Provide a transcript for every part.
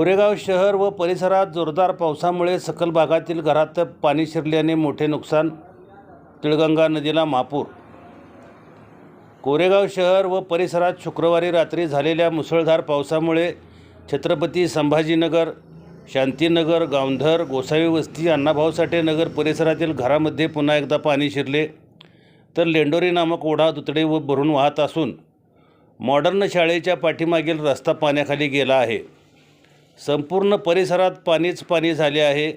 कोरेगाव शहर व परिसरात जोरदार पावसामुळे सखल भागातील घरात पाणी शिरल्याने मोठे नुकसान तिळगंगा नदीला महापूर कोरेगाव शहर व परिसरात शुक्रवारी रात्री झालेल्या मुसळधार पावसामुळे छत्रपती संभाजीनगर शांतीनगर गावंधर गोसावी वस्ती अण्णाभाऊ साठे नगर परिसरातील घरामध्ये पुन्हा एकदा पाणी शिरले. तर लेंडोरी नामक ओढा दुतडे व भरून वाहत असून मॉडर्न शाळेच्या पाठीमागील रस्ता पाण्याखाली गेला आहे. संपूर्ण परिसरात पाणीच पाणी झाले आहे.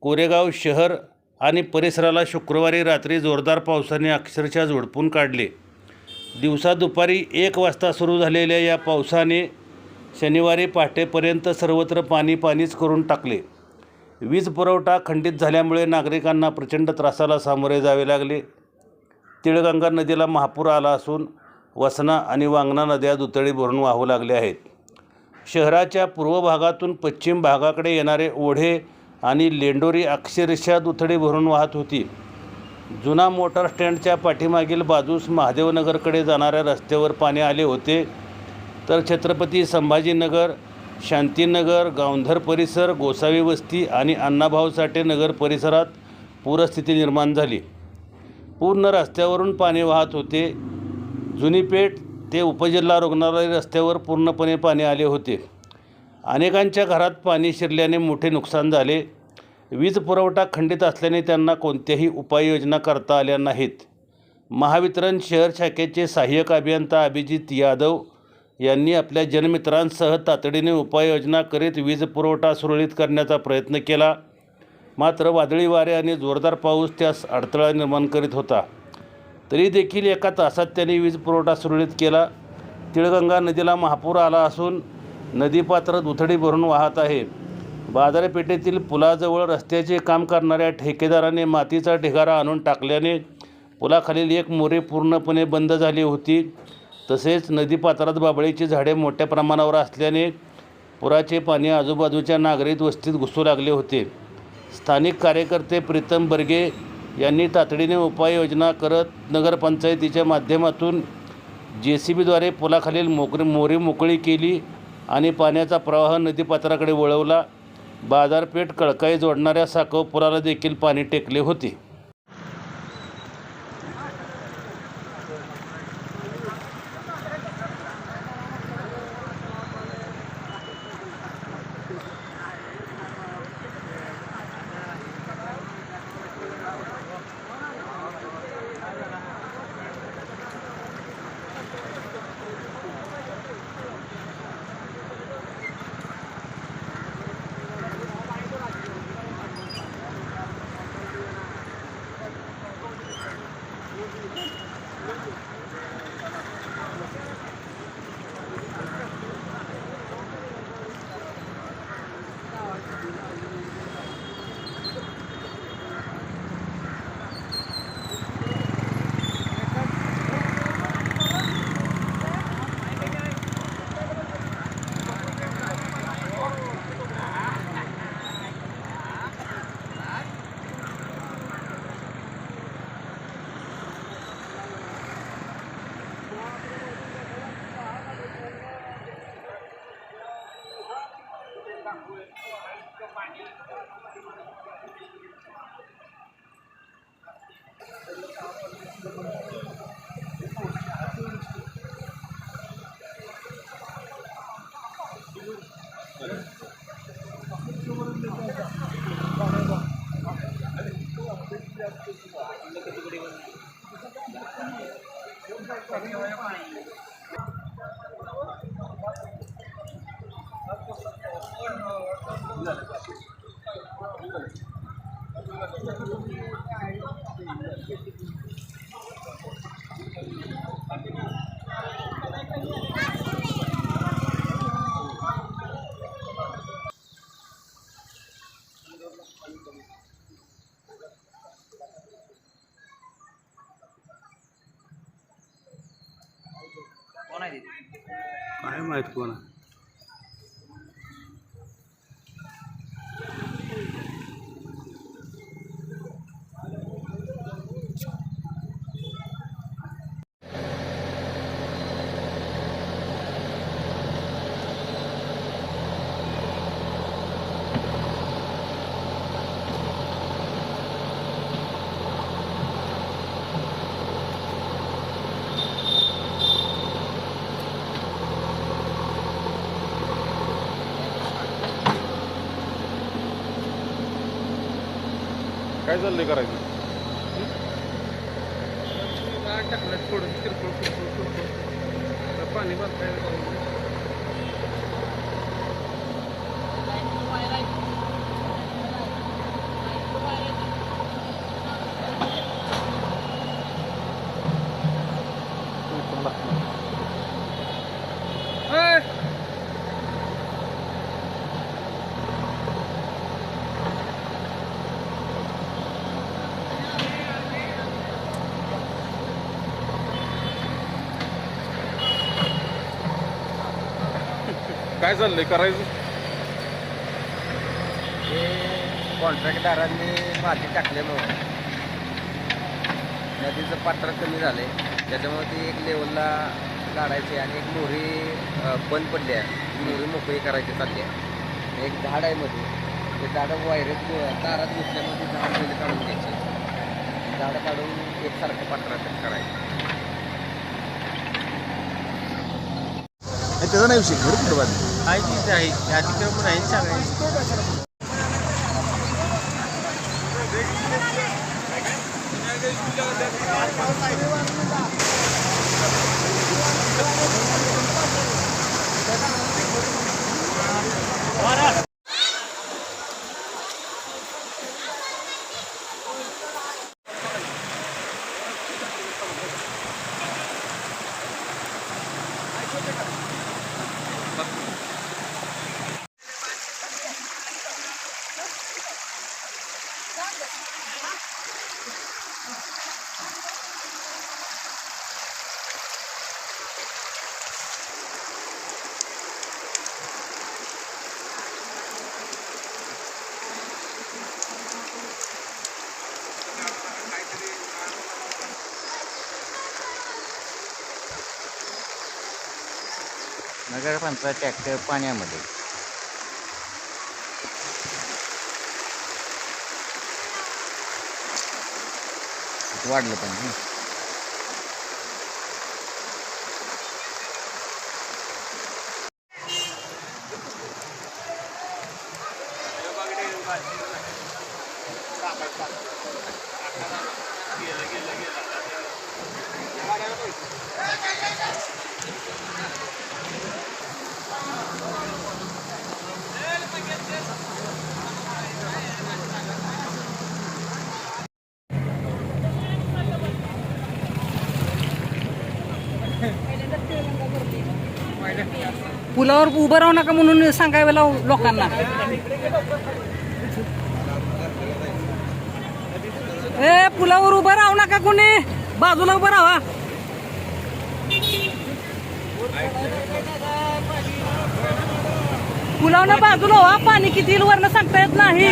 कोरेगाव शहर आणि परिसराला शुक्रवारी रात्री जोरदार पावसाने अक्षरशः झोडपून काढले. दिवसा दुपारी एक वाजता सुरू झालेल्या या पावसाने शनिवारी पहाटेपर्यंत सर्वत्र पाणी पाणीच करून टाकले. वीज पुरवठा खंडित झाल्यामुळे नागरिकांना प्रचंड त्रासाला सामोरे जावे लागले. तिळगंगा नदीला महापूर आला असून वसना आणि वांगणा नद्या दुतळी भरून वाहू लागल्या आहेत. शहराच्या पूर्व भागातून पश्चिम भागाकडे येणारे ओढे आणि लेंडोरी अक्षरशः दुथडी भरून वाहत होती. जुना मोटार स्टँडच्या पाठीमागील बाजूस महादेवनगरकडे जाणाऱ्या रस्त्यावर पाणी आले होते. तर छत्रपती संभाजीनगर शांतीनगर गावंधर परिसर गोसावी वस्ती आणि अण्णाभाऊ साठे नगर परिसरात पूरस्थिती निर्माण झाली. पूर्ण रस्त्यावरून पाणी वाहत होते. जुनी पेठ ते उपजिल्हा रुग्णालय रस्त्यावर पूर्णपणे पाणी आले होते. अनेकांच्या घरात पाणी शिरल्याने मोठे नुकसान झाले. वीज पुरवठा खंडित असल्याने त्यांना कोणत्याही उपाययोजना करता आल्या नाहीत. महावितरण शहर शाखेचे सहाय्यक अभियंता अभिजित यादव यांनी आपल्या जनमित्रांसह तातडीने उपाययोजना करीत वीज पुरवठा सुरळीत करण्याचा प्रयत्न केला. मात्र वादळी वारे आणि जोरदार पाऊस त्यास अडथळा निर्माण करीत होता. तरी देखील एका तासात त्यांनी वीज पुरवठा सुरळीत केला. तिळगंगा नदीला महापूर आला असून नदीपात्र दुथडी भरून वाहत आहे. बाजारपेठेतील पुलाजवळ रस्त्याचे काम करणाऱ्या ठेकेदाराने मातीचा ढिगारा आणून टाकल्याने पुलाखालील एक मोरे पूर्णपणे बंद झाली होती. तसेच नदीपात्रात बाबळीची झाडे मोठ्या प्रमाणावर असल्याने पुराचे पाणी आजूबाजूच्या नागरिक वस्तीत घुसू लागले होते. स्थानिक कार्यकर्ते प्रीतम बर्गे यांनी तातडीने उपाययोजना करत नगरपंचायतीच्या माध्यमातून जे सी बीद्वारे पुलाखालील मोकरी मोरी मोकळी केली आणि पाण्याचा प्रवाह नदीपात्राकडे वळवला. बाजारपेठ कळकाई जोडणाऱ्या साखव पुलाला देखील पाणी टेकले होते. काय माहीत कोण काय करायचं. काय चाललंय? करायचं? हे कॉन्ट्रॅक्टदारांनी माती टाकल्यामुळं नदीचं पात्र कमी झालंय. त्याच्यामुळे ती एक लेवलला काढायची आणि एक मोरी अ, बंद पडली आहे. ती मोरी मोकळी करायची चालली आहे. एक झाड आहे मध्ये ते झाडं वायरेत दारात घुसल्यामुळे ते झाड पहिले काढून घ्यायचे. झाडं काढून एकसारखं पात्रात करायचं. त्याचा नाही विषय. घर कुठं बांधलं? आहे तीच आहे अतिक्रमण आहे सगळे नगरपंचा ट्रॅक्टर पाण्यामध्ये. वाढलं पण रस्त्यावर उभं राहू नका म्हणून सांगायला लोकांना. ए पुलावर उभं राहू नका कोणी. बाजूला उभं राहा. पुलावनं बाजूला व्हा. पाणी किती वरनं सांगता येत नाही.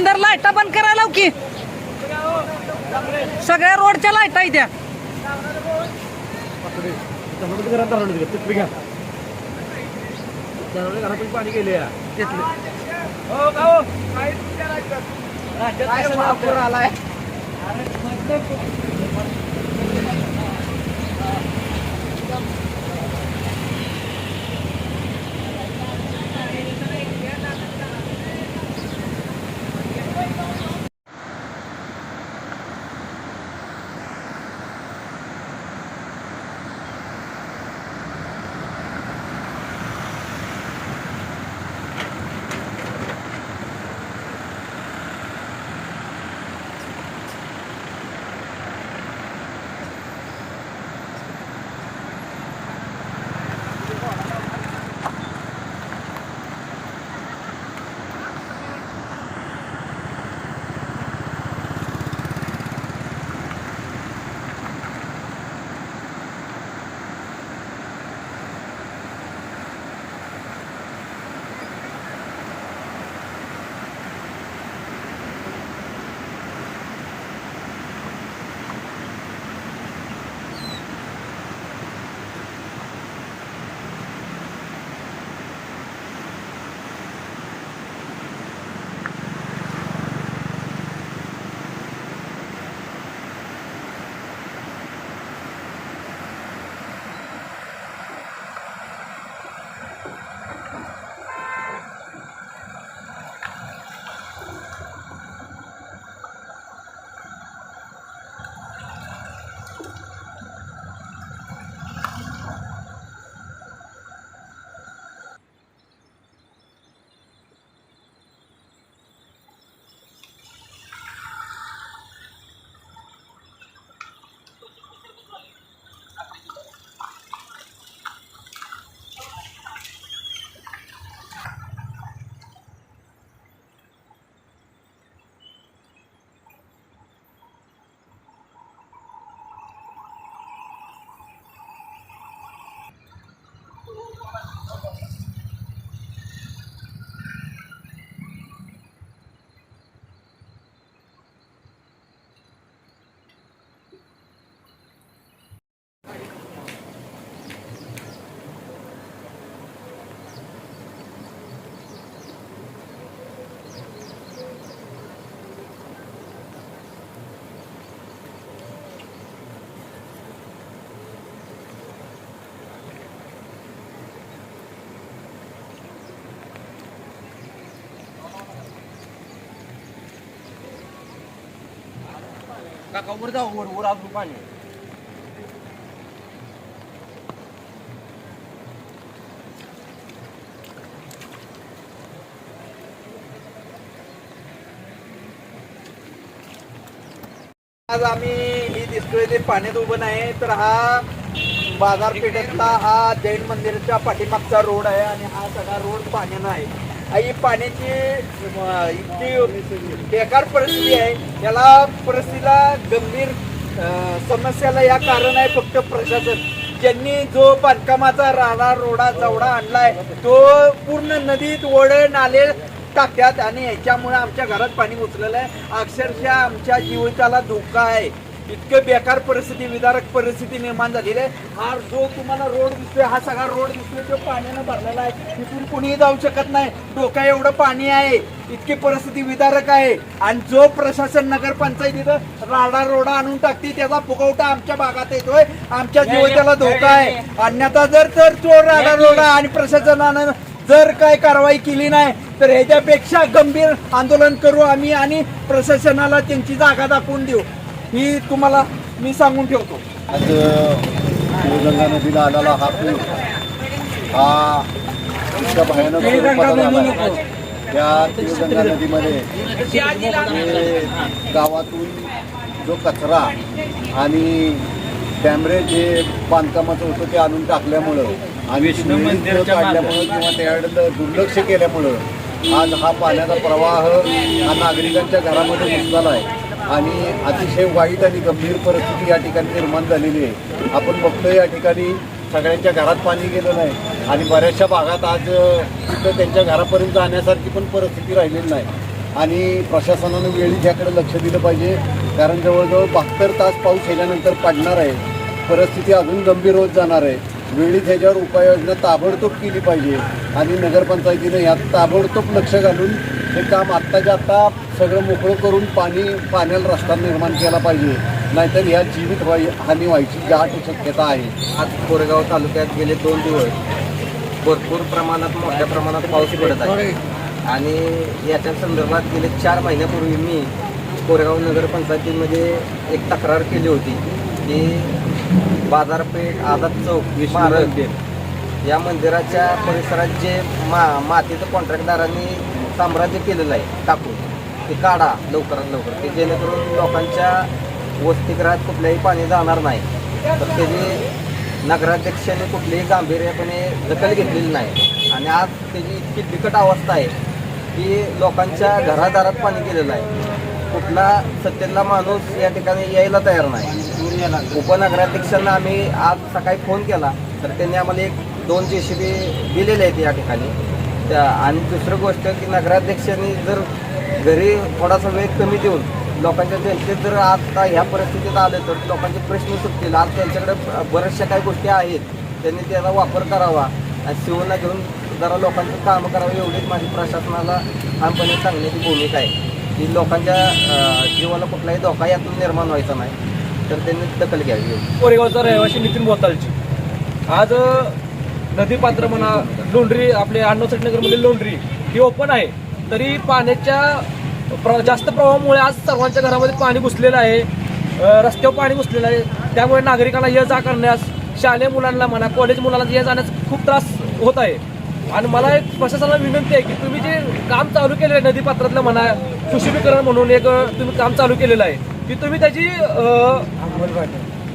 जालिंदर लाईटा बंद करायला लाव की. सगळ्या रोडच्या लाईटा आहेत त्या. काका वर जाऊ वर वर अजून पाणी. आज आम्ही ही दिसतोय ते पाण्यात उभं नाही तर हा बाजारपेठेतला हा जैन मंदिराच्या पाठीमागचा रोड आहे आणि हा सगळा रोड पाण्यानं आहे. ही पाण्याची इतकी बेकार परिस्थिती आहे. याला परिस्थितीला गंभीर समस्याला या कारण आहे फक्त प्रशासन. ज्यांनी जो बांधकामाचा राडा रोडा जवडा आणलाय तो पूर्ण नदीत ओढ नाले टाक्यात आणि याच्यामुळे आमच्या घरात पाणी उचलेलं आहे अक्षरशः आमच्या जीविताला धोका आहे. इतकं बेकार परिस्थिती विदारक परिस्थिती निर्माण झालेली आहे. हा जो तुम्हाला रोड दिसतोय हा सगळा रोड दिसतोय तो पाण्यानं भरलेला आहे. तिथून कुणीही जाऊ शकत नाही. डोका एवढं पाणी आहे. इतकी परिस्थिती विदारक आहे. आणि जो प्रशासन नगरपंचायतीनं राडा रोडा आणून टाकते त्याचा फुगवटा आमच्या भागात येतोय. आमच्या जीविताला धोका आहे. अन्यथा जर तर तो राडा रोडा आणि प्रशासनानं जर काय कारवाई केली नाही तर ह्याच्यापेक्षा गंभीर आंदोलन करू आम्ही आणि प्रशासनाला त्यांची जागा दाखवून देऊ. ही तुम्हाला मी सांगून ठेवतो. आज शिवगंगा नदीला आलेला हा पूर हा इतका भयानक. त्या शिवगंगा नदीमध्ये गावातून जो कचरा आणि कॅमेरे जे बांधकामाचं होतं ते आणून टाकल्यामुळं आणि काढल्यामुळं किंवा त्याकडे दुर्लक्ष केल्यामुळं आज हा पाण्याचा प्रवाह हा नागरिकांच्या घरामध्ये घुसलेला आहे आणि अतिशय वाईट आणि गंभीर परिस्थिती या ठिकाणी निर्माण झालेली आहे. आपण बघतोय या ठिकाणी सगळ्यांच्या घरात पाणी गेलं नाही आणि बऱ्याचशा भागात आज तिथं त्यांच्या घरापर्यंत जाण्यासारखी पण परिस्थिती राहिलेली नाही. आणि प्रशासनानं वेळी त्याकडे लक्ष दिलं पाहिजे. कारण जवळजवळ बहात्तर तास पाऊस ह्याच्यानंतर पडणार आहे. परिस्थिती अजून गंभीर होत जाणार आहे. वेळीच ह्याच्यावर उपाययोजना ताबडतोब केली पाहिजे. आणि नगरपंचायतीनं यात ताबडतोब लक्ष घालून हे काम आत्ताच्या आत्ता सगळं मोकळं करून पाणी पाण्याला रस्ता निर्माण केला पाहिजे. नाहीतर ह्या जीवित व्हाय हानी व्हायची दाट शक्यता आहे. आज कोरेगाव तालुक्यात गेले दोन दिवस भरपूर प्रमाणात मोठ्या प्रमाणात पाऊस पडत आहे. आणि याच्या संदर्भात गेले चार महिन्यापूर्वी मी कोरेगाव नगरपंचायतीमध्ये एक तक्रार केली होती की बाजारपेठ आझाद चौक महाराज या मंदिराच्या परिसरात जे मा मातीचं कॉन्ट्रॅक्टदारांनी साम्राज्य केलेलं आहे टाकून. ते काढा लवकरात लवकर. ते जेणेकरून लोकांच्या वसतिगृहात कुठल्याही पाणी जाणार नाही. तर त्याची नगराध्यक्षाने कुठलीही गांभीर्यपणे दखल घेतलेली नाही. आणि आज त्याची इतकी बिकट अवस्था आहे की लोकांच्या घरादारात पाणी गेलेलं आहे. कुठला सत्तेतला माणूस या ठिकाणी यायला तयार नाही. उपनगराध्यक्षांना आम्ही आज सकाळी फोन केला तर त्यांनी आम्हाला एक दोन जे सी बी दिलेले आहेत या ठिकाणी. त्या आणि दुसरं गोष्ट की नगराध्यक्षांनी जर घरी थोडासा वेळ कमी देऊन लोकांच्या जनतेत जर आता ह्या परिस्थितीत आले तर लोकांचे प्रश्न सुटतील आज त्यांच्याकडे बऱ्याचशा काही गोष्टी आहेत त्यांनी त्याचा वापर करावा आणि शिवना घेऊन जरा लोकांचं कामं करावं एवढीच माझी प्रशासनाला ठामपणे सांगण्याची भूमिका आहे. की लोकांच्या जीवाला कुठलाही धोका यातून निर्माण व्हायचा नाही तर त्यांनी दखल घ्यावी कोरेगावचा रहिवासी नितीन बोतालची आज नदीपात्र म्हणा लोंढरी आपले अण्णासाठ नगरमधील लोंढरी ही ओपन आहे. तरी पाण्याच्या प्र जास्त प्रवाहामुळे आज सर्वांच्या घरामध्ये पाणी घुसलेलं आहे. रस्त्यावर पाणी घुसलेलं आहे. त्यामुळे नागरिकांना ये जा करण्यास शालेय मुलांना म्हणा कॉलेज मुलांना ये जाण्यास खूप त्रास होत आहे. आणि मला एक प्रशासनाला विनंती आहे की तुम्ही जे काम चालू केलेलं आहे नदीपात्रातलं म्हणा सुशोभीकरण म्हणून एक तुम्ही काम चालू केलेलं आहे की तुम्ही त्याची नाही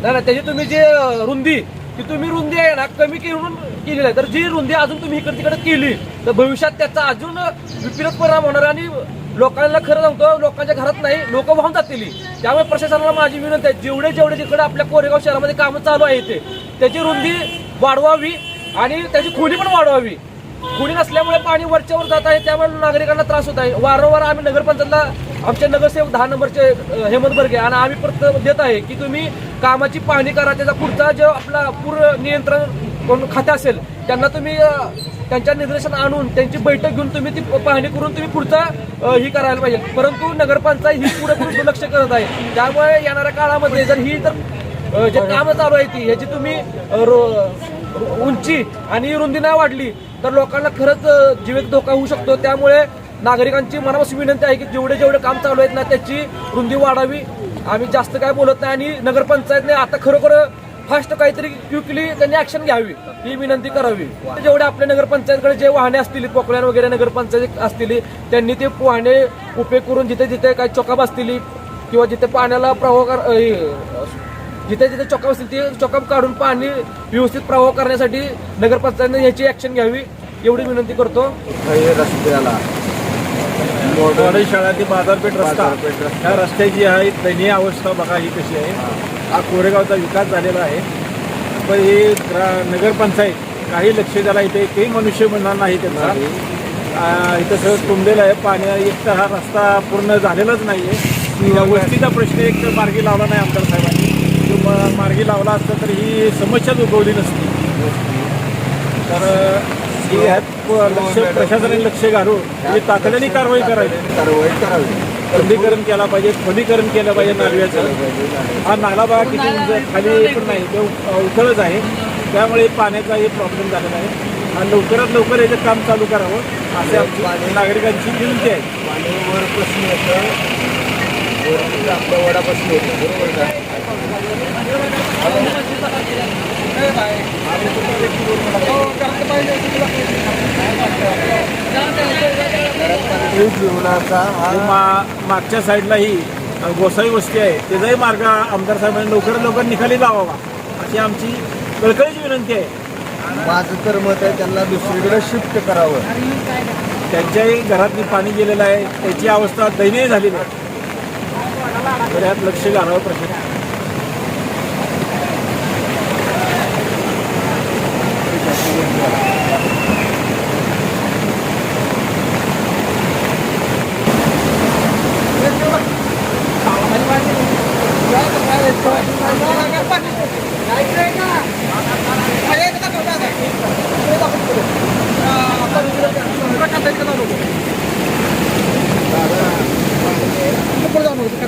नाही त्याची तुम्ही जे रुंदी ती तुम्ही रुंदी आहे ना कमी करून केलेली आहे. तर जी रुंदी अजून तुम्ही इकडे तिकडे केली तर भविष्यात त्याचा अजून विपरीत परिणाम होणार आणि लोकांना खरं सांगतो लोकांच्या घरात नाही लोक वाहून जातील. त्यामुळे प्रशासनाला माझी विनंती आहे जेवढे जेवढे जिकडे आपल्या कोरेगाव शहरामध्ये कामं चालू आहे ते त्याची रुंदी वाढवावी आणि त्याची खोली पण वाढवावी. खोली नसल्यामुळे पाणी वरच्यावर जात आहे त्यामुळे नागरिकांना त्रास होत आहे. वारंवार आम्ही नगरपंचायतला आमच्या नगरसेवक दहा नंबरचे हेमंत बर्गे आणि आम्ही परत देत आहे की तुम्ही कामाची पाहणी करा त्याचा पुढचा जो आपला पूर्ण नियंत्रण कोण खाते असेल त्यांना तुम्ही त्यांच्या निर्देशन आणून त्यांची बैठक घेऊन तुम्ही ती पाहणी करून तुम्ही पुढचा ही करायला पाहिजे. परंतु नगरपंचायत ही पुढे पुढे दुर्लक्ष करत आहे. त्यामुळे येणाऱ्या काळामध्ये जर ही जर जे कामं चालू आहे ती ह्याची तुम्ही रो- उंची आणि रुंदी नाही वाढली तर लोकांना खरंच जीवित धोका होऊ शकतो. त्यामुळे नागरिकांची मनापासून विनंती आहे की जेवढे जेवढे काम चालू आहेत ना त्याची रुंदी वाढावी. आम्ही जास्त काय बोलत नाही आणि नगरपंचायतने आता खरोखर फास्ट काहीतरी क्विकली त्यांनी ऍक्शन घ्यावी. ही विनंती करावी. जेवढे आपल्या नगरपंचायतकडे जे वाहने असतील पोकळ्या वगैरे नगरपंचायत असतील त्यांनी ते वाहने उपयोग करून जिथे जिथे काही चोकाप असतील किंवा जिथे पाण्याला प्रवाह हे, जिथे जिथे चॉकअप असतील ते चॉकअप काढून पाणी व्यवस्थित प्रवाह करण्यासाठी नगरपंचायतने याची ऍक्शन घ्यावी एवढी विनंती करतो. रस्त्याला. शाळा ते बाजारपेठ रस्ता. ह्या रस्त्याची आहे दयनीय अवस्था बघा ही कशी आहे. हा कोरेगावचा विकास झालेला आहे. पण हे ग्रा नगरपंचायत काही लक्ष द्यायला इथे एकही मनुष्य म्हणणार नाही त्यांचा. आ, इथं सगळं तुंबलेलं आहे. पाणी एक तर हा रस्ता पूर्ण झालेलाच नाही आहे या वस्तीचा प्रश्न एक तर मार्गी लावला नाही आमदार साहेबांनी. जो म- मार्गी लावला असता तर ही समस्याच उद्भवली नसती. तर ही. ह्यात प- लक्ष प्रशासनाने लक्ष घालून ही तातडीने कारवाई करावी. कारवाई करावी. खंडीकरण केला पाहिजे खोलीकरण केलं पाहिजे नालव्याचं हा नाला बघा किती उंच खाली पण नाही तो उथळच आहे. त्यामुळे पाण्याचाही प्रॉब्लेम झालेला आहे. आणि लवकरात लवकर याचं काम चालू करावं असे आमची नागरिकांची विनंती आहे. पाणी वरपासून येतं. आपलं आपल्या वडापासून येतं बरोबर का? जीवनाचा हा मा मागच्या साईडलाही गोसाई वस्ती आहे त्याचाही मार्ग आमदार साहेबांनी लवकरात लवकर निकाली लावावा अशी आमची कळकळीची विनंती आहे. माझं तर मत आहे त्यांना दुसरीकडे शिफ्ट करावं. त्यांच्याही घरातली पाणी गेलेलं आहे त्याची अवस्था दयनीय झालेली आहे. तर यात लक्ष घालावं प्रश्न.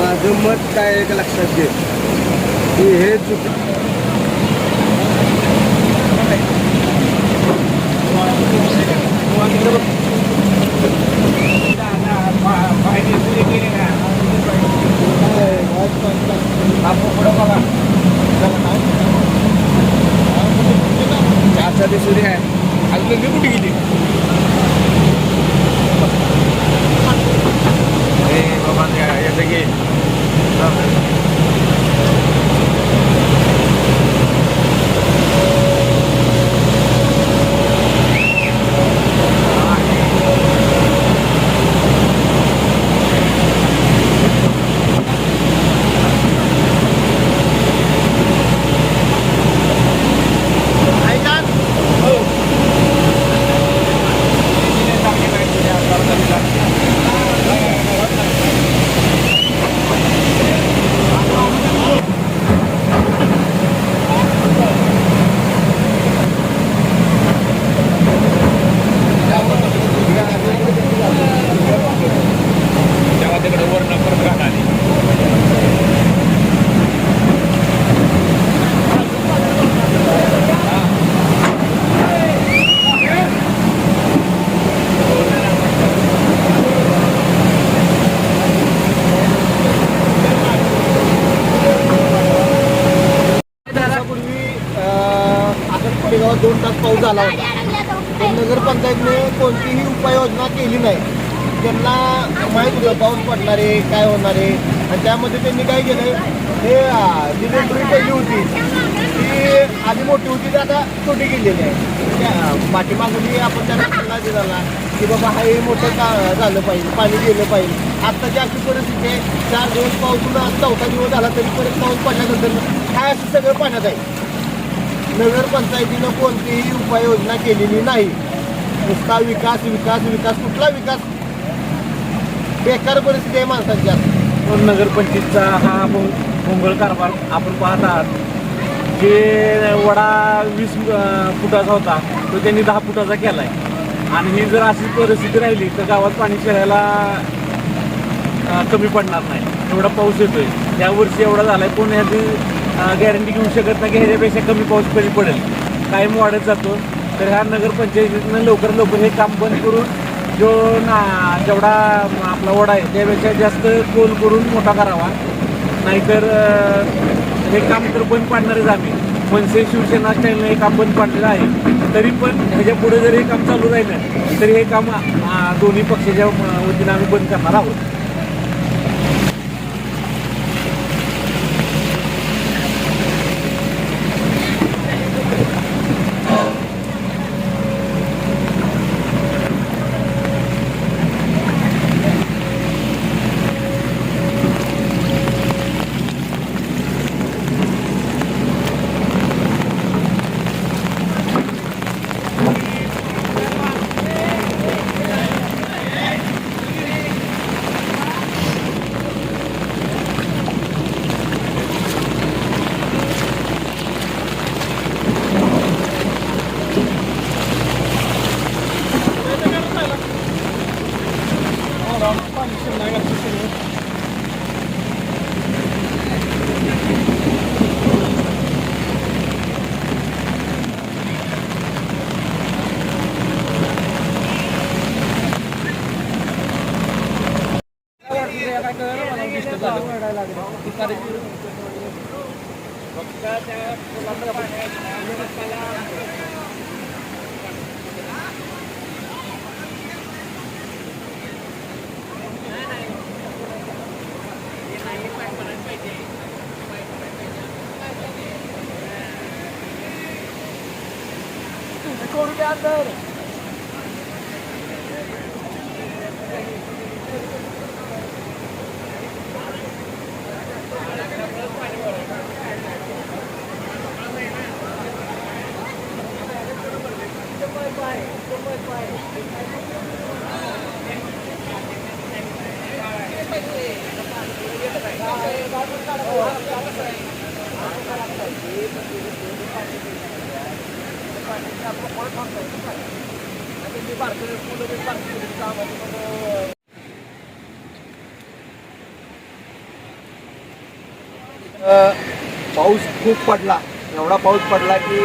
माझं मत काय एक लक्षात घे. की हे चुक सूर्य आहे. अजून कुठे गेली बाबा याचं घे दिवसापूर्वी आता खेडेगावात दोन तास पाऊस झाला होता. पण नगरपंचायतने कोणतीही उपाययोजना केली नाही. त्यांना माहीत होतं पाऊस पडणार आहे काय होणार आहे आणि त्यामध्ये त्यांनी काय केलं हे जी नोकरी पहिली होती ती आधी मोठी होती ती आता छोटी केलेली आहे. पाठीमागूनही आपण त्यांना सल्ला दिला की बाबा हा हे मोठं का झालं पाहिजे पाणी गेलं पाहिजे. आत्ताची अशी परिस्थिती आहे चार दिवस पाऊस चौथा दिवस झाला तरी परत पाऊस पडल्यानंतर काय असं सगळं पाण्यात आहे? नगरपंचायतीनं कोणतीही उपाययोजना केलेली नाही. नुसता विकास विकास विकास कुठला विकास? बेकार परिस्थिती आहे माणसाची आता. पण नगरपंचायतचा हा भों- भोंगळ कारभार आपण पाहत आहात जे वडा वीस फुटाचा होता तो त्यांनी दहा फुटाचा केला आहे आणि ही जर अशी परिस्थिती राहिली तर गावात पाणी शिरायला कमी पडणार नाही. एवढा पाऊस येतोय. या वर्षी एवढा झाला आहे कोण याची गॅरंटी घेऊ शकत नाही की ह्याच्यापेक्षा कमी पाऊस कमी पडेल. टाईम वाढत जातो. तर ह्या नगरपंचायतीनं लवकर लवकर हे काम बंद करून जो ना जेवढा आपला ओढा आहे त्यापेक्षा जास्त कोल करून मोठा करावा. नाहीतर हे काम तर बंद पाडणारच आम्ही. मनसे शिवसेना स्टाईलनं हे काम बंद पाडलेलं आहे. तरी पण ह्याच्या पुढे जर हे काम चालू राहिलं तरी हे काम दोन्ही पक्षाच्या वतीनं आम्ही बंद करणार आहोत. અંદર पाऊस खूप पडला. एवढा पाऊस पडला की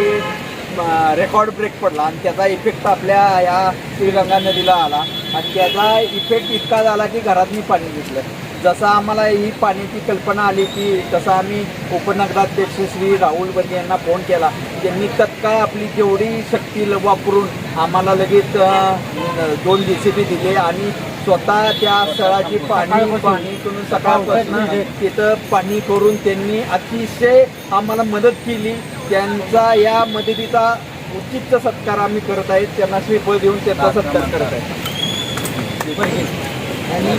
रेकॉर्ड ब्रेक पडला. आणि त्याचा इफेक्ट आपल्या या श्रीगंगा नदीला आला. आणि त्याचा इफेक्ट इतका झाला की घरातनी पाणी घेतलं जसं आम्हाला ही पाण्याची कल्पना आली की तसं आम्ही उपनगराध्यक्ष श्री राहुल बंदे यांना फोन केला. त्यांनी तत्काळ आपली जेवढी शक्ती ल- वापरून आम्हाला लगेच दोन जे सी बी दिले आणि स्वतः त्या स्थळाची पाणी पाणी करून सकाळपासून तिथं पाणी करून त्यांनी अतिशय आम्हाला मदत केली. त्यांचा या मदतीचा उचित सत्कार आम्ही करत आहेत. त्यांना श्रीफळ देऊन त्यांचा सत्कार करत आहेत. त्यांनी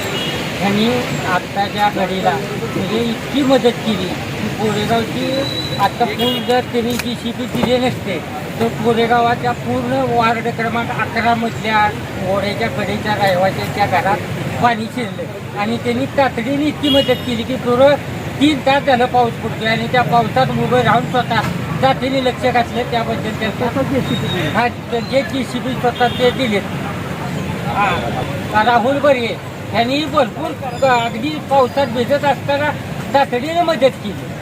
यांनी आत्ताच्या घडीला म्हणजे इतकी मदत केली की कोरेगावची आता पूल जर त्यांनी जी सी दिली नसते तर कोरेगावाच्या पूर्ण वार्ड क्रमांक अकरामधल्या ओढ्याच्या कडेच्या रहिवाशांच्या घरात पाणी शिरलं आणि त्यांनी तातडीने इतकी मदत केली की पूर्ण तीन तास झालं पाऊस पडतोय आणि त्या पावसात उभं राहून स्वतः जातीने लक्ष घातलं. त्याबद्दल त्यांचं हा जे जी सी पी स्वतः ते दिलेत. हा, राहुल बर्गे यांनी भरपूर अगदी पावसात भिजत असताना तातडीने मदत केली.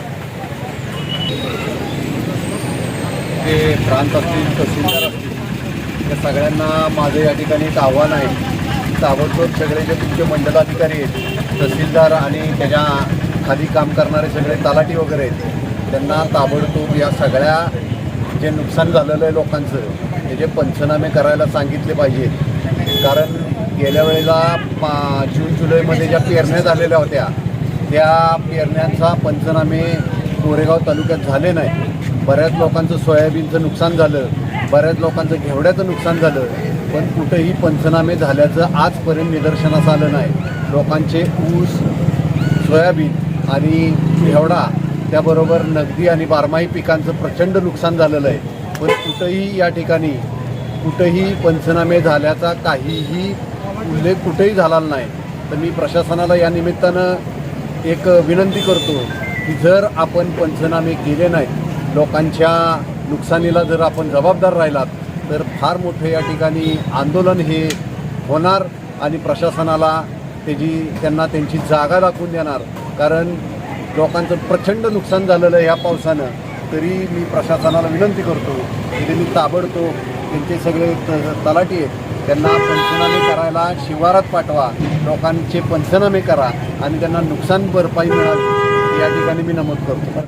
ते प्रांत असतील तहसीलदार असतील त्या सगळ्यांना माझं या ठिकाणी एक आव्हान आहे. ताबडतोब सगळे जे तुमचे मंडलाधिकारी आहेत तहसीलदार आणि त्याच्याखाली काम करणारे सगळे तलाठी वगैरे आहेत त्यांना ताबडतोब या सगळ्या जे नुकसान झालेलं आहे लोकांचं त्याचे पंचनामे करायला सांगितले पाहिजेत कारण गेल्या वेळेला पा जून जुलैमध्ये ज्या पेरण्या झालेल्या होत्या त्या पेरण्यांचा पंचनामे कोरेगाव तालुक्यात झाले नाही. बऱ्याच लोकांचं सोयाबीनचं नुकसान झालं बऱ्याच लोकांचं घेवड्याचं नुकसान झालं पण कुठंही पंचनामे झाल्याचं आजपर्यंत निदर्शनास आलं नाही. लोकांचे ऊस सोयाबीन आणि घेवडा त्याबरोबर नगदी आणि बारमाही पिकांचं प्रचंड नुकसान झालेलं आहे. पण कुठंही या ठिकाणी कुठंही पंचनामे झाल्याचा काहीही उल्लेख कुठेही झाला नाही. तर मी प्रशासनाला या निमित्तानं एक विनंती करतो की जर आपण पंचनामे केले नाहीत लोकांच्या नुकसानीला जर आपण जबाबदार राहिलात तर फार मोठं या ठिकाणी आंदोलन हे होणार आणि प्रशासनाला त्याची त्यांना त्यांची जागा दाखवून देणार. कारण लोकांचं प्रचंड नुकसान झालेलं आहे ह्या पावसानं. तरी मी प्रशासनाला विनंती करतो की त्यांनी ताबडतोब त्यांचे सगळे त- तलाठी आहेत त्यांना पंचनामे करायला शिवारात पाठवा लोकांचे पंचनामे करा आणि त्यांना नुकसान भरपाई मिळावी या ठिकाणी मी नमूद करतो.